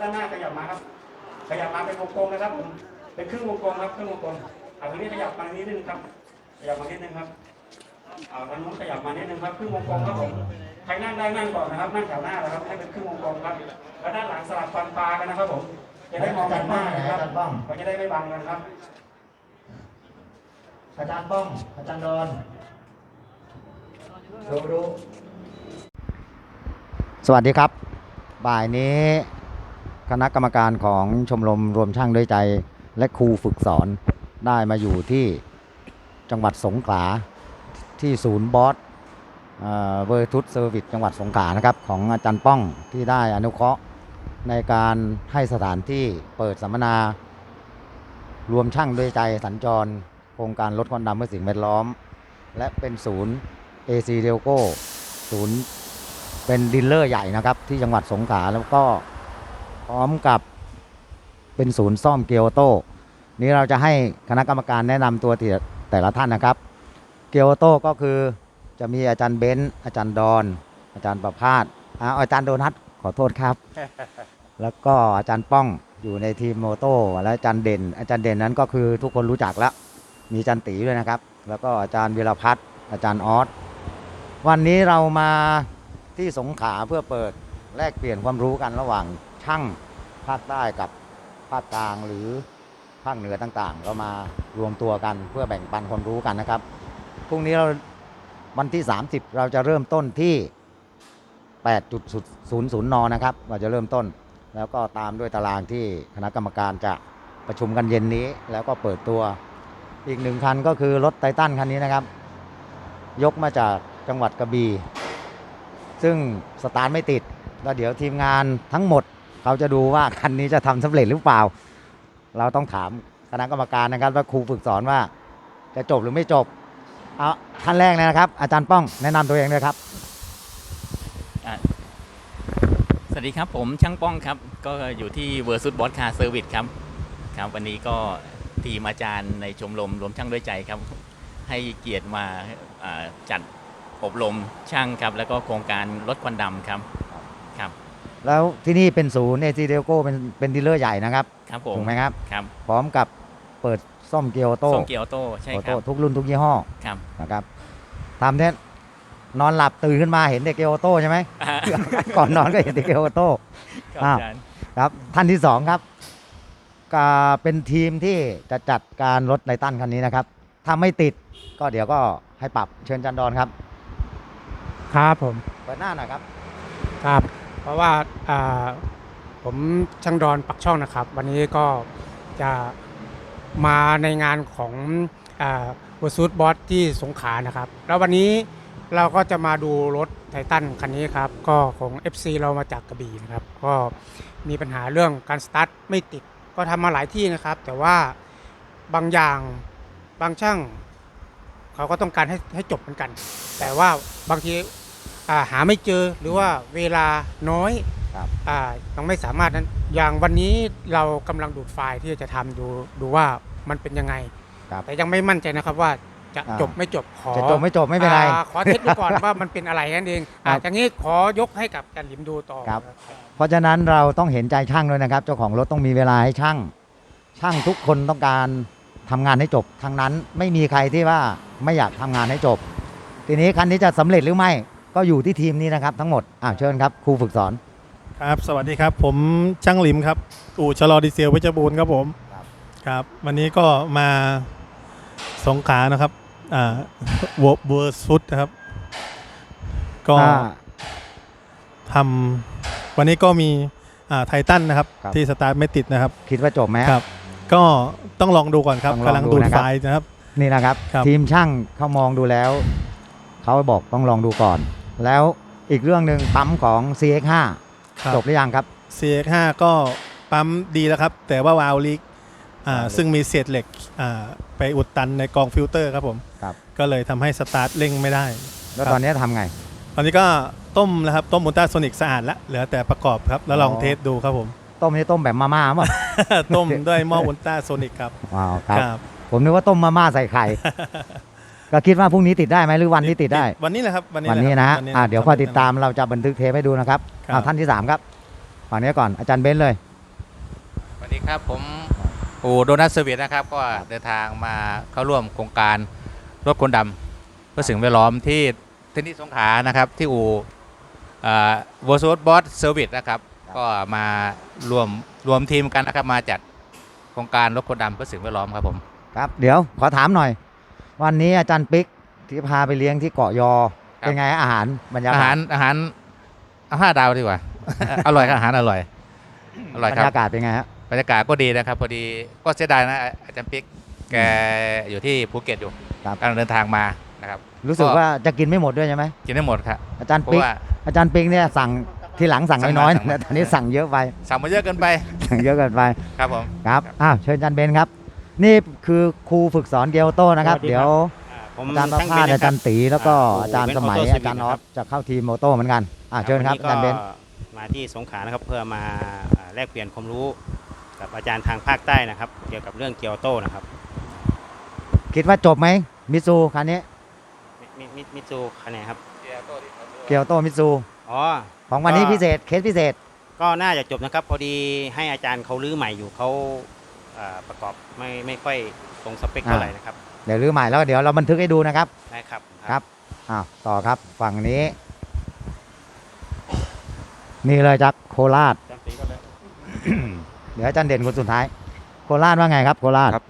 ด้านหน้าขยับมาครับ ขยับมาเป็นวงกลมนะครับผม เป็นครึ่งวงกลมครับครึ่งวงกลมเอาตรงนี้ขยับมานิดนึงครับ ขยับมานิดนึงครับเอาทางนู้นขยับมานิดนึงครับ ครึ่งวงกลมครับผม ใครนั่งได้นั่งก่อนนะครับ นั่งแถวหน้านะครับ ให้เป็นครึ่งวงกลมครับ แล้วด้านหลังสลับฟันปลากันนะครับผม จะได้มองกันมากนะครับก็จะได้ไม่บังกันครับ อาจารย์ป้อง อาจารย์ดอนรู้รู้สวัสดีครับ บ่ายนี้ คณะกรรมการของชมรมรวมช่างด้วยใจ และครูฝึกสอนได้มาอยู่ที่จังหวัดสงขลาที่ศูนย์บอสเวอร์ทุสเซอร์วิสจังหวัดสงขลานะครับของอาจารย์ป้องที่ได้อนุเคราะห์ในการให้สถานที่เปิดสัมมนา รวมช่างด้วยใจสัญจร โครงการลดควันดำเพื่อสิ่งแวดล้อม และเป็นศูนย์ AC d e l c o ศูนย์เป็นดีลเลอร์ใหญ่นะครับที่จังหวัดสงขลาแล้วก็ พร้อมกับเป็นศูนย์ซ่อมเกียวโตนี้เราจะให้คณะกรรมการแนะนำตัวแต่แต่ละท่านนะครับ เกียวโตก็คือจะมีอาจารย์เบนซ์อาจารย์ดอน อาจารย์ประพาสอ่าอาจารย์โดนัทขอโทษครับ แล้วก็อาจารย์ป้องอยู่ในทีมโมโต้และอาจารย์เด่น อาจารย์เด่นนั้นก็คือทุกคนรู้จักแล้ว มีอาจารย์ตีด้วยนะครับ แล้วก็อาจารย์วิรพัฒน์อาจารย์ออสวันนี้เรามาที่สงขลาเพื่อเปิดแลกเปลี่ยนความรู้กันระหว่าง ช่างภาคใต้กับภาคกลางหรือภาคเหนือต่างๆ ก็มารวมตัวกันเพื่อแบ่งปันความรู้กันนะครับพรุ่งนี้เราวันที่ 30 เราจะเริ่มต้นที่ 8.00 น นะครับ เราจะเริ่มต้น แล้วก็ตามด้วยตารางที่คณะกรรมการจะประชุมกันเย็นนี้ แล้วก็เปิดตัวอีกหนึ่งคันก็คือรถไททันคันนี้นะครับ ยกมาจากจังหวัดกระบี่ซึ่งสตาร์ทไม่ติดแล้วเดี๋ยวทีมงานทั้งหมด เขาจะดูว่าคันนี้จะทำสำเร็จหรือเปล่า เราต้องถามคณะกรรมการนะครับว่าครูฝึกสอนว่า จะจบหรือไม่จบเอาท่านแรกเลยนะครับ อาจารย์ป้องแนะนำตัวเองเลยครับ สวัสดีครับผมช่างป้องครับ ก็อยู่ที่ Versus Boss Car Service ครับครับวันนี้ก็ทีมอาจารย์ในชมรมรวมช่างด้วยใจครับ ให้เกียรติมาจัดอบรมช่างครับ แล้วก็โครงการลดควันดำครับ แล้วที่นี่เป็นศูนย์เอจีเดลโกเป็นเป็นดีลเลอร์ใหญ่นะครับครับผมถูกไหมครับ ครับพร้อมกับเปิดซ่อมเกียวโต้ส่งเกียวโต้ใช่โอครัโต้บทุกรุ่นทุกยี่ห้อครับนะครับทำเนี่ยนอนหลับตื่นขึ้นมาเห็นเด็กเกียวโต้ใช่ไหม อ่าก่อนนอนก็เห็นเด็กเกียวโต้ ครับอ้าว อาจารย์ครับท่านที่สองครับก็เป็นทีมที่จะจัดการรถไนตันคันนี้นะครับ ถ้าไม่ติดก็เดี๋ยวก็ให้ปรับเชิญจันดอนครับ ครับผมเปิดหน้าหน่อยครับ ครับ เพราะว่าาผมช่างดอนปักช่องนะครับ วันนี้ก็จะมาในงานของวัซูดบอสที่สงขานะครับ แล้ววันนี้เราก็จะมาดูรถไททันคันนี้ครับ ก็ของ FC เรามาจากกระบี่นะครับ ก็มีปัญหาเรื่องการสตาร์ทไม่ติดก็ทำมาหลายที่นะครับ แต่ว่าบางอย่างบางช่าง เขาก็ต้องการให้ให้จบเหมือนกัน แต่ว่าบางที อ่าหาไม่เจอหรือว่าเวลาน้อยครับอ่ายังไม่สามารถนั้นอย่างวันนี้เรากำลังดูดไฟล์ที่จะทำดูดูว่ามันเป็นยังไง ครับ แต่ยังไม่มั่นใจนะครับว่าจะอ่า จบไม่จบขอจะจบไม่จบไม่เป็นไร อ่าขอเทสดูก่อน ว่ามันเป็นอะไรนั่นเองครัอ่าบอย่างนี้ขอยกให้กับจันหลิมดูต่อครับ เพราะฉะนั้นเราต้องเห็นใจช่างด้วยนะครับ เจ้าของรถต้องมีเวลาให้ช่าง ช่างทุกคนต้องการทำงานให้จบทั้งนั้นไม่มีใครที่ว่าไม่อยากทำงานให้จบ ทีนี้คันนี้จะสำเร็จหรือไม่ ก็อยู่ที่ทีมนี้นะครับทั้งหมดอ่าเชิญครับครูฝึกสอนครับสวัสดีครับ ผมช่างหลิมครับอู่ชะลอดีเซลเพชรบูรณ์ครับผมครับครับวันนี้ก็มาสงขลานะครับอ่าเวอร์ซุดนะครับ ก็อ่าทำวันนี้ก็มีอ่าไททันนะครับครับ ที่สตาร์ทไม่ติดนะครับ คิดว่าจบไหมครับ ก็ต้องลองดูก่อนครับต้องลองกำลังดูดูดนะครับไฟล์นะครับ นี่นะครับครับ ทีมช่างเขามองดูแล้ว เขาบอกต้องลองดูก่อน แล้วอีกเรื่องหนึ่งปั๊มของ CX5 ครับ จบหรือยังครับ CX5 ก็ปั๊มดีแล้วครับ แต่ว่าวาล์วลีกอ่าวาล์วลีก ซึ่งมีเศษเหล็กอ่าไปอุดตันในกองฟิลเตอร์ครับผม ครับ ก็เลยทำให้สตาร์ทเร่งไม่ได้ แล้วครับตอนนี้ทำไง ตอนนี้ก็ต้มแล้วครับ ต้มอุลตราโซนิกสะอาดแล้วเหลือแต่ประกอบครับ แล้วลองอ๋อ เทสดูครับผม ต้มนี่ต้มแบบมาม่าป่ะ ต้มด้วยหม้ออุลตราโซนิกครับ ว้าวครับครับผมนึกว่าต้มมาม่าใส่ไข่ ก็คิดว่าพรุ่งนี้ติดได้ไหมหรือวันนี้ติดได้ วันนี้แหละครับวันนี้วันนี้แหลนะครับอ่าเดี๋ยวคอยติดตามเราจะบันทึกเทปให้ดูนะครับครับอ่าท่านที่สามครับฝั่งนี้ก่อนอาจารย์เบนซ์เลยสวัสดีครับผมอูโดนัทเซอร์วิสนะครับ ก็เดินทางมาเข้าร่วมโครงการรถคนดำเพื่อสิ่งแวดล้อมที่ที่นี่สงขลานะครับที่อูวอร์ซูดบอสเซอร์วิสนะครับ ก็มารวมรวมทีมกันนะครับมาจัดโครงการรถคนดำเพื่อสิ่งแวดล้อมครับผมครับเดี๋ยวขอถามหน่อย วันนี้อาจารย์ปิ๊กที่พาไปเลี้ยงที่เกาะยอ ครับ เป็นไงอาหารบรรยาอาหากาศรอาหารเอาห้าดาวดีกว่า อร่อยครับอาหารอร่อย อร่อยบรครับรยากาศเป็นไงฮะบรรยากาศก็ดีนะครับ พอดีก็เสียดายนะอาจารย์ปิ๊กแกอยู่ที่ภูเก็ตอยู่ครับกำลังเดินทางมานะครับรู้สึกว่าจะกินไม่หมดด้วยใช่ไหมกินได้หมดครับอาจารย์เพราะปิ๊กว่า อาจารย์ปิ๊กเนี่ยสั่งทีหลังสั่งสั่งมาน้อยสั่งมาๆตอนนี้สั่งเยอะไปสั่งมาเยอะเกินไปสั่งเยอะเกินไปครับผม ครับครับอ้าวเชิญอาจารย์เบนซ์ครับ นี่คือครูฝึกสอนเกียวโตนะครับ สวัสดีครับ เดี๋ยวผมอาจารย์ประช่งภาสเบนอาจารย์ตีแล้วก็อ่อาจารย์เบนสมัยโโต้อาจารย์ออสคบจะเข้าทีมโมโต้เหมือนกันอ่าเชิญครับวัอาจารย์เบนซ์ก็มาที่สงขลานะครับเพื่อมาอ่าแลกเปลี่ยนความรู้ กับอาจารย์ทางภาคใต้นะครับ เกี่ยวกับเรื่องเกียวโตนะครับคิดว่าจบไหมมิซูคันนี้มิมิมิมิจูคะแนนครับเกียวโตมิซูอ๋อ ของวันนี้ก็ พิเศษเคสพิเศษ ก็น่าจะจบนะครับ พอดีให้อาจารย์เขาลื้อใหม่อยู่เขาอ่า ประกอบไม่ไม่ค่อยตรงสเปคเท่าไหร่นะครับเดี๋ยวรื้อใหม่แล้วเดี๋ยวเราบันทึกให้ดูนะครับนะครับครับอ้าวต่อครับฝั่งนี้ นี่เลยจากโคราชอาจารย์ตีก็เลยเดี๋ยวอาจารย์เด่นคนสุดท้าย โคราชว่าไงครับโคราชครับ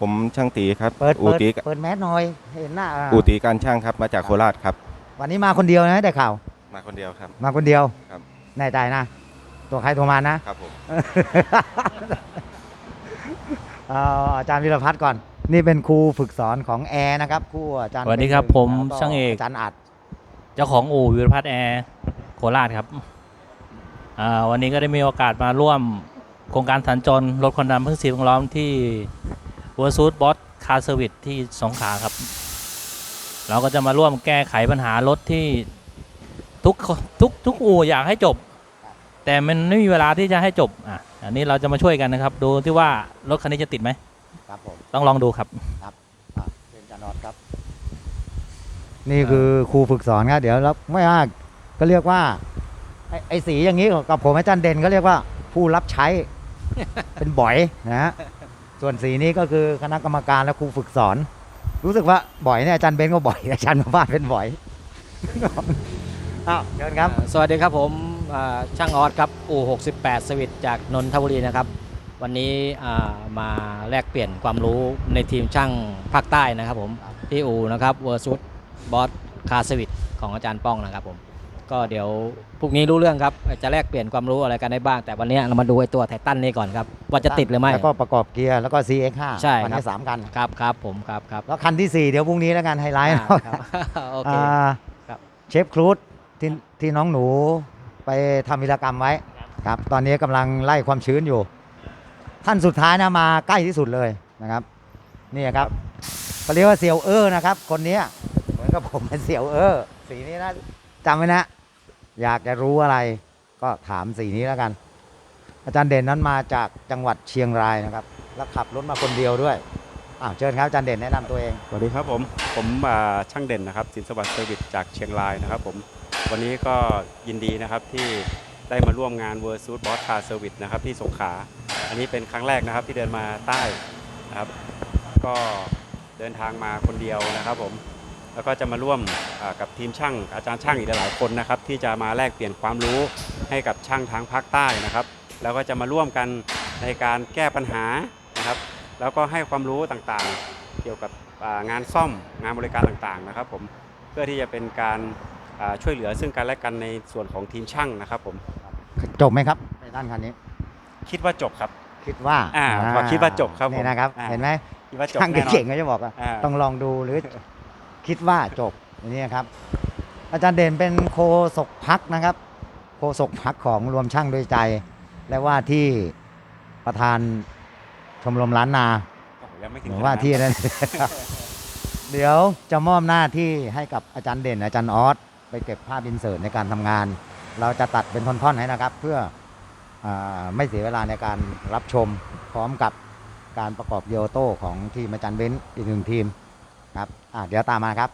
ผมช่างตีครับเปิดอูเปิดตีเปิดแมสหน่อยเห็นหน้าอ่าอูตีการช่างครับมาจากโคราชครับ วันนี้มาคนเดียวนะได้ข่าว มาคนเดียวครับ มาคนเดียวครับแน่ใจนะ ตัวใครตัวมันนะครับผม เอาอาจารย์วิรพัฒน์ก่อน นี่เป็นครูฝึกสอนของแอร์นะครับครูอาจารย์สวัสดีครับเป็นผมแล้วช่างเอก อาจารย์อัดเจ้าของอู่วิรพัฒน์แอร์โคราชครับอ่าวันนี้ก็ได้มีโอกาสมาร่วมโครงการสัญจรรถควันดำเพื่อสิ่งแวดล้อมที่วอร์ซูดบอสคาร์เซอร์วิสที่สงขลาครับ เราก็จะมาร่วมแก้ไขปัญหารถที่ทุกทุกทุกอู่อยากให้จบ แต่มันไม่มีเวลาที่จะให้จบอะอันนี้เราจะมาช่วยกันนะครับ ดูที่ว่ารถคันนี้จะติดไหมครับผมต้องลองดูครับอะเชิญอาจารย์ออดครับ นี่คือครูฝึกสอนครับเดี๋ยวเราไม่ว่าก็เรียกว่า ไอ้ไอ้สีอย่างนี้กับผมอาจารย์เด่นก็เรียกว่าผู้รับใช้ เป็นบ่อยนะฮะส่วนสีนี้ก็คือคณะกรรมการและครูฝึกสอน รู้สึกว่าบ่อยเนี่ยอาจารย์เบนก็บ่อยอาจารย์มาบ้านเป็นบ่อย อ้าวเชิญครับอ่าสวัสดีครับผมอ่า ช่างออสครับอู่68 สวิตจากนนทบุรีนะครับ วันนี้อ่ามาแลกเปลี่ยนความรู้ในทีมช่างภาคใต้นะครับผมที่อู่นะครับเวอร์ซุดบอสคาสวิตของอาจารย์ป้องนะครับผมก็เดี๋ยวพรุ่งนี้รู้เรื่องครับจะแลกเปลี่ยนความรู้อะไรกันได้บ้าง แต่วันนี้เรามาดูไอ้ตัวไททันนี้ก่อนครับว่าจะติดหรือไม่แล้วก็ประกอบเกียร์แล้วก็ CX5 ใช่วันครันี้บสามคันครับครับผมครับครับแล้วคันที่สี่เดี๋ยวพรุ่งนี้แล้วกันไฮไลท์อ่าครับโอเคอ่าครับเชฟครูดที่ที่น้องหนู ไปทำวิรกรรมไว้ครับ ตอนนี้กำลังไล่ความชื้นอยู่ ท่านสุดท้ายนะมาใกล้ที่สุดเลยนะครับ นี่ครับเขาเรียกว่าเสี่ยวเออนะครับ คนเนี้ยเหมือนกับผมเป็นเสี่ยวเออ สีนี้นะจำไว้นะ อยากจะรู้อะไร ก็ถามสีนี้แล้วกัน อาจารย์เด่นนั้นมาจากจังหวัดเชียงรายนะครับ แล้วขับรถมาคนเดียวด้วยอ้าวเชิญครับอาจารย์เด่นแนะนำตัวเอง สวัสดีครับผม ผมอ่าช่างเด่นนะครับสินสวัสดิ์เซอร์วิสจากเชียงรายนะครับผม วันนี้ก็ยินดีนะครับที่ได้มาร่วมงาน w o r l d s u i t Boss Car Service นะครับที่สงขลาอันนี้เป็นครั้งแรกนะครับที่เดินมาใต้นะครับ ก็เดินทางมาคนเดียวนะครับผมแล้วก็จะมาร่วมกับทีมช่างอาจารย์ช่างอีกหลายคนนะครับ ที่จะมาแลกเปลี่ยนความรู้ให้กับช่างทางภาคใต้นะครับ แล้วก็จะมาร่วมกันในการแก้ปัญหานะครับ แล้วก็ให้ความรู้ต่างๆ เกี่ยวกับงานซ่อมงานบริการต่างๆนะครับ ผมเพื่อที่จะเป็นการ อ่าช่วยเหลือซึ่งกันและกันในส่วนของทีมช่างนะครับผมจบไหมครับในด้านคันนี้ คิดว่าจบครับ คิดว่าอ่าพอคิดว่าจบครับผมนี่นะครับ อ่า เห็นไหมคิดว่าจบช่างแน่นอน เก่งๆก็จะบอกว่าอ่า ต้องลองดูหรือคิดว่าจบอย่างนี้ครับ อาจารย์เด่นเป็นโคศกพักนะครับ โคศกพักของรวมช่างด้วยใจ และว่าที่ประธานชมรมล้านนายังไม่ถึหงรือขนดว่าที่นั่นเดี๋ยวจะมอบหน้าที่ให้กับอาจารย์เด่นอาจารย์ออส ไปเก็บภาพอินเสิร์ตในการทำงาน เราจะตัดเป็นท่อนๆให้นะครับ เพื่ออไม่เสียเวลาในการรับชมพร้อมกับการประกอบโยโต้ของทีมอาจารย์เบนซ์อีกหนึ่งทีมครับเดี๋ยวตามมาครับ